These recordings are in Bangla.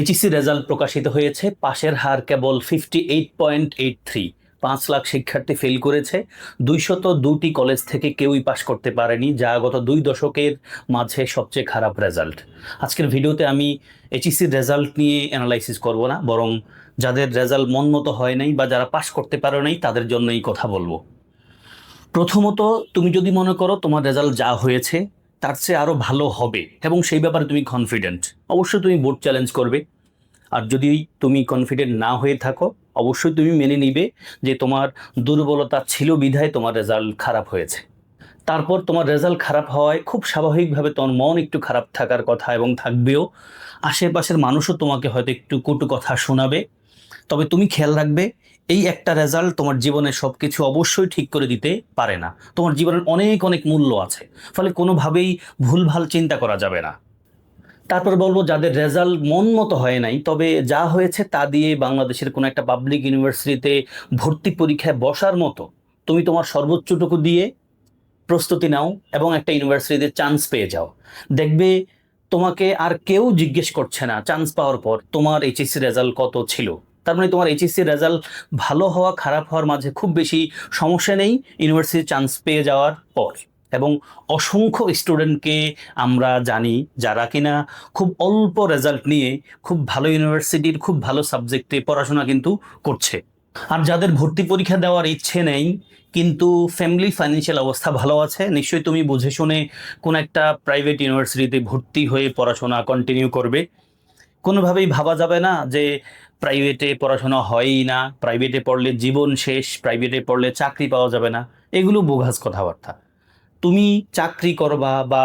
এইচএসসি রেজাল্ট প্রকাশিত হয়েছে, পাশের হার কেবল fifty eight point eight three পাঁচ লাখ শিক্ষার্থী ফেল করেছে, দুইশত দুটি কলেজ থেকে কেউই পাশ করতে পারেনি, যা গত দুই দশকের মাঝে সবচেয়ে খারাপ রেজাল্ট আজকের ভিডিওতে আমি এইচএসসির রেজাল্ট নিয়ে অ্যানালাইসিস করব না, বরং যাদের রেজাল্ট মন মতো হয় নাই বা যারা পাশ করতে পারে নাই, তাদের জন্যই কথা বলব। প্রথমত, তুমি যদি মনে করো তোমার রেজাল্ট যা হয়েছে তার চেয়ে আরও ভালো হবে। এবং সেই ব্যাপারে তুমি কনফিডেন্ট অবশ্যই তুমি বোর্ড চ্যালেঞ্জ করবে। আর যদি তুমি কনফিডেন্ট না হয়ে থাকো, অবশ্যই তুমি মেনে নিবে যে তোমার দুর্বলতা ছিল বিধায় তোমার রেজাল্ট খারাপ হয়েছে। তারপর তোমার রেজাল্ট খারাপ হওয়ায় খুব স্বাভাবিকভাবে তোমার মন একটু খারাপ থাকার কথা এবং থাকবেও। আশেপাশের মানুষও তোমাকে হয়তো একটু কটু কথা শোনাবে। তবে তুমি খেয়াল রাখবে, এই একটা রেজাল্ট তোমার জীবনে সব কিছু অবশ্যই ঠিক করে দিতে পারে না। তোমার জীবনের অনেক অনেক মূল্য আছে। ফলে কোনোভাবেই ভুলভাল চিন্তা করা যাবে না। তারপর বলব, যাদের রেজাল্ট মন মতো হয় নাই, তবে যা হয়েছে তা দিয়ে বাংলাদেশের কোনো একটা পাবলিক ইউনিভার্সিটিতে ভর্তি পরীক্ষায় বসার মতো তুমি তোমার সর্বোচ্চটুকু দিয়ে প্রস্তুতি নাও এবং একটা ইউনিভার্সিটিতে চান্স পেয়ে যাও। দেখবে তোমাকে আর কেউ জিজ্ঞেস করছে না চান্স পাওয়ার পর তোমার এইচএসসি রেজাল্ট কত ছিল? তার মানে তোমার এইচএসসি রেজাল্ট ভালো হওয়া, খারাপ হওয়ার মাঝে খুব বেশি সমস্যা নেই ইউনিভার্সিটি চান্স পেয়ে যাওয়ার পর। এবং অসংখ্য স্টুডেন্টকে আমরা জানি যারা কিনা খুব অল্প রেজাল্ট নিয়ে খুব ভালো ইউনিভার্সিটির খুব ভালো সাবজেক্টে পড়াশোনা কিন্তু করছে। আর যাদের ভর্তি পরীক্ষা দেওয়ার ইচ্ছে নেই, কিন্তু ফ্যামিলি ফাইন্যান্সিয়াল অবস্থা ভালো আছে, নিশ্চয়ই তুমি বুঝে শুনে কোনো একটা প্রাইভেট ইউনিভার্সিটিতে ভর্তি হয়ে পড়াশোনা কন্টিনিউ করবে। কোনোভাবেই ভাবা যাবে না যে প্রাইভেটে পড়াশোনা হয়ই না প্রাইভেটে পড়লে জীবন শেষ প্রাইভেটে পড়লে চাকরি পাওয়া যাবে না, এগুলো বোঘাস কথাবার্তা। তুমি চাকরি করবা বা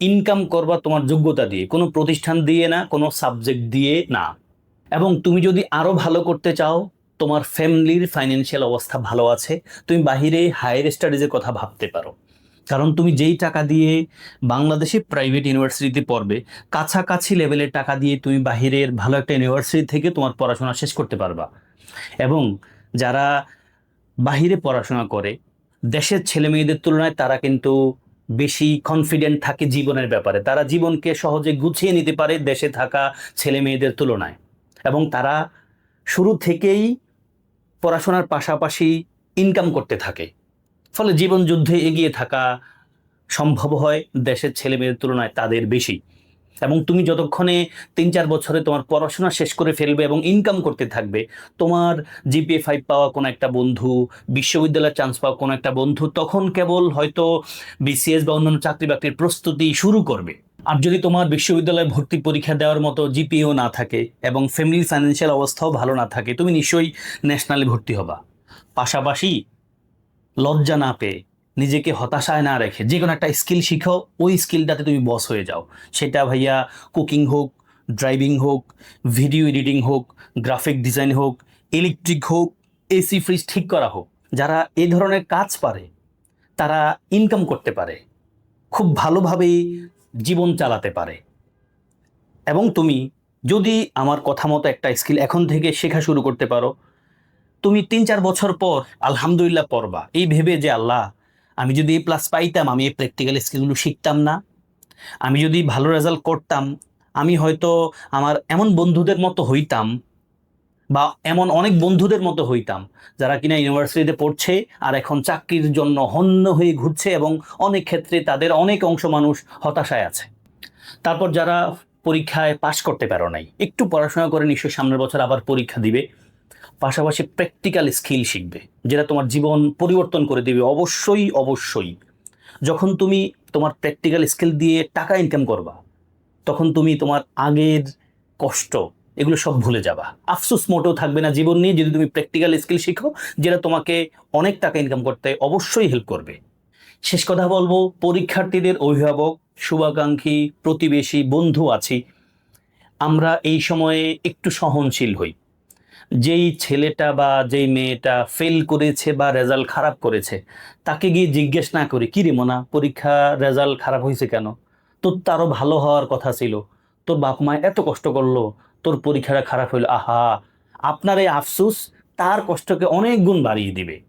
ইনকাম করবা তোমার যোগ্যতা দিয়ে, কোনো প্রতিষ্ঠান দিয়ে না, কোনো সাবজেক্ট দিয়ে না। এবং তুমি যদি আরও ভালো করতে চাও, তোমার ফ্যামিলির ফাইন্যান্সিয়াল অবস্থা ভালো আছে, তুমি বাহিরে হায়ার স্টাডিজের কথা ভাবতে পারো। কারণ তুমি যেই টাকা দিয়ে বাংলাদেশে প্রাইভেট ইউনিভার্সিটিতে পড়বে, কাছাকাছি লেভেলের টাকা দিয়ে তুমি বাহিরের ভালো একটা ইউনিভার্সিটি থেকে তোমার পড়াশোনা শেষ করতে পারবা। এবং যারা বাহিরে পড়াশোনা করে, দেশের ছেলে মেয়েদের তুলনায় তারা কিন্তু বেশি কনফিডেন্ট থাকে জীবনের ব্যাপারে। তারা জীবনকে সহজে গুছিয়ে নিতে পারে দেশে থাকা ছেলে মেয়েদের তুলনায়। এবং তারা শুরু থেকেই পড়াশোনার পাশাপাশি ইনকাম করতে থাকে। ফলে জীবন যুদ্ধে এগিয়ে থাকা সম্ভব হয় দেশের ছেলে মেয়েদের তুলনায় তাদের বেশি। এবং তুমি যতক্ষণে তিন চার বছরে তোমার পড়াশোনা শেষ করে ফেলবে এবং ইনকাম করতে থাকবে, তোমার জিপিএ ফাইভ পাওয়া কোনো একটা বন্ধু, বিশ্ববিদ্যালয়ের চান্স পাওয়া কোনো একটা বন্ধু, তখন কেবল হয়তো বিসিএস বা অন্যান্য চাকরি বাকরির প্রস্তুতি শুরু করবে। আর যদি তোমার বিশ্ববিদ্যালয়ে ভর্তি পরীক্ষা দেওয়ার মতো জিপিএও না থাকে এবং ফ্যামিলি ফাইন্যান্সিয়াল অবস্থাও ভালো না থাকে, তুমি নিশ্চয়ই ন্যাশনালে ভর্তি হবা। পাশাপাশি লজ্জা না পেয়ে নিজেকে হতাশায় না রেখে যে কোনো একটা স্কিল শিখো, ওই স্কিলটাতে তুমি বস হয়ে যাও। সেটা ভাইয়া কুকিং হোক ড্রাইভিং হোক ভিডিও এডিটিং হোক গ্রাফিক ডিজাইন হোক ইলেকট্রিক হোক এসি ফ্রিজ ঠিক করা হোক। যারা এই ধরনের কাজ পারে, তারা ইনকাম করতে পারে, খুব ভালোভাবেই জীবন চালাতে পারে। এবং তুমি যদি আমার কথা মতো একটা স্কিল এখন থেকে শেখা শুরু করতে পারো তুমি তিন, চার বছর পর আলহামদুলিল্লাহ পড়বা। এই ভেবে যে আল্লাহ, আমি যদি এ প্লাস পাইতাম, আমি এই প্র্যাকটিক্যাল স্কিলগুলো শিখতাম না। আমি যদি ভালো রেজাল্ট করতাম, আমি হয়তো আমার এমন বন্ধুদের মতো হইতাম বা এমন অনেক বন্ধুদের মতো হইতাম, যারা কিনা ইউনিভার্সিটিতে পড়ছে আর এখন চাকরির জন্য হন্য হয়ে ঘুরছে এবং অনেক ক্ষেত্রে তাদের অনেক অংশ মানুষ হতাশায় আছে। তারপর যারা পরীক্ষায় পাশ করতে পারো নাই, একটু পড়াশোনা করে নিশ্চয়ই সামনের বছর আবার পরীক্ষা দিবে। পাশাপাশি প্র্যাকটিক্যাল স্কিল শিখবে, যেটা তোমার জীবন পরিবর্তন করে দেবে। অবশ্যই অবশ্যই। যখন তুমি তোমার প্র্যাকটিক্যাল স্কিল দিয়ে টাকা ইনকাম করবা, তখন তুমি তোমার আগের কষ্ট, এগুলো সব ভুলে যাবা। আফসোস মোটেও থাকবে না জীবন নিয়ে, যদি তুমি প্র্যাকটিক্যাল স্কিল শিখো, যেটা তোমাকে অনেক টাকা ইনকাম করতে অবশ্যই হেল্প করবে। শেষ কথা বলব, পরীক্ষার্থীদের অভিভাবক, শুভাকাঙ্ক্ষী, প্রতিবেশী, বন্ধু আছি। আমরা এই সময়ে একটু সহনশীল হই। যেই ছেলেটা বা যেই মেয়েটা ফেল করেছে বা রেজাল্ট খারাপ করেছে, তাকে গিয়ে জিজ্ঞেস না করি, কী রে মোনা, পরীক্ষা রেজাল্ট খারাপ হয়েছে কেন? তোর তারও ভালো হওয়ার কথা ছিল। তোর বাপ মা এত কষ্ট করল, তোর পরীক্ষাটা খারাপ হইল। আহা! আপনার এই আফসুস তার কষ্টকে অনেক গুণ বাড়িয়ে দিবে।